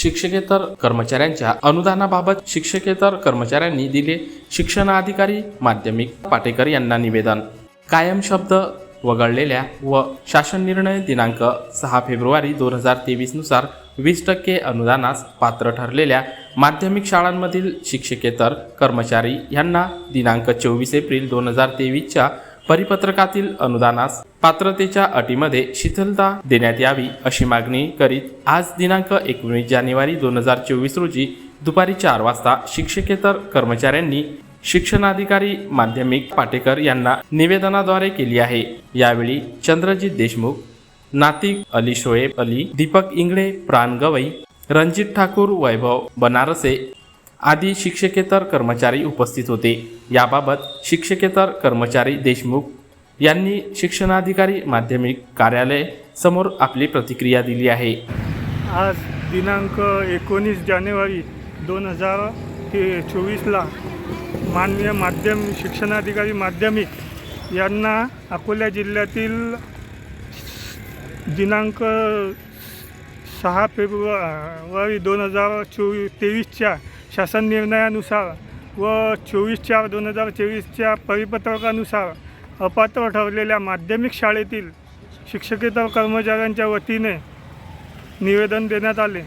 शिक्षकेतर कर्मचाऱ्यांच्या अनुदानाबाबत शिक्षकेतर कर्मचाऱ्यांनी दिले शिक्षणाधिकारी माध्यमिक पाटेकर यांना निवेदन. कायम शब्द वगळलेल्या व शासन निर्णय दिनांक सहा फेब्रुवारी दोन हजार तेवीसनुसार वीस टक्के अनुदानास पात्र ठरलेल्या माध्यमिक शाळांमधील शिक्षकेतर कर्मचारी यांना दिनांक चोवीस एप्रिल दोन हजार तेवीसच्या परिपत्रकातील अनुदानास पात्रतेच्या अटीमध्ये शिथिलता देण्यात यावी अशी मागणी करीत आज दिनांक एकोणीस जानेवारी दोन हजार चोवीस रोजी दुपारी चार वाजता शिक्षकेतर कर्मचाऱ्यांनी शिक्षणाधिकारी माध्यमिक पाटेकर यांना निवेदनाद्वारे केली आहे. यावेळी चंद्रजित देशमुख नातिक अली शोएब अली दीपक इंगळे प्राण गवई रणजित ठाकूर वैभव बनारसे आदी शिक्षकेतर कर्मचारी उपस्थित होते. याबाबत शिक्षकेतर कर्मचारी देशमुख यांनी शिक्षणाधिकारी माध्यमिक कार्यालय समोर आपली प्रतिक्रिया दिली आहे. आज दिनांक एकोणीस जानेवारी दोन हजार ते चोवीसला माननीय माध्यम शिक्षणाधिकारी माध्यमिक यांना अकोला जिल्ह्यातील दिनांक सहा फेब्रुवारी दोन हजार चोवीस तेवीसच्या शासन निर्णयानुसार व चोवीस चार दोन हजार चोवीसच्या परिपत्रकानुसार अपात्र ठरलेल्या माध्यमिक शाळेतील शिक्षकेतर कर्मचाऱ्यांच्या वतीने निवेदन देण्यात आले.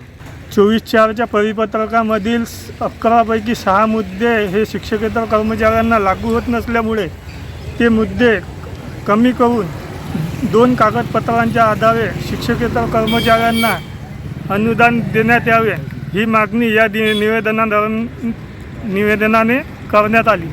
चोवीस चारच्या परिपत्रकामधील अकरापैकी सहा मुद्दे हे शिक्षकेतर कर्मचाऱ्यांना लागू होत नसल्यामुळे ते मुद्दे कमी करून दोन कागदपत्रांच्या आधारे शिक्षकेतर कर्मचाऱ्यांना अनुदान देण्यात यावे. ही मागणी या दि निवेदनादरम्यान निवेदनाने करण्यात आली.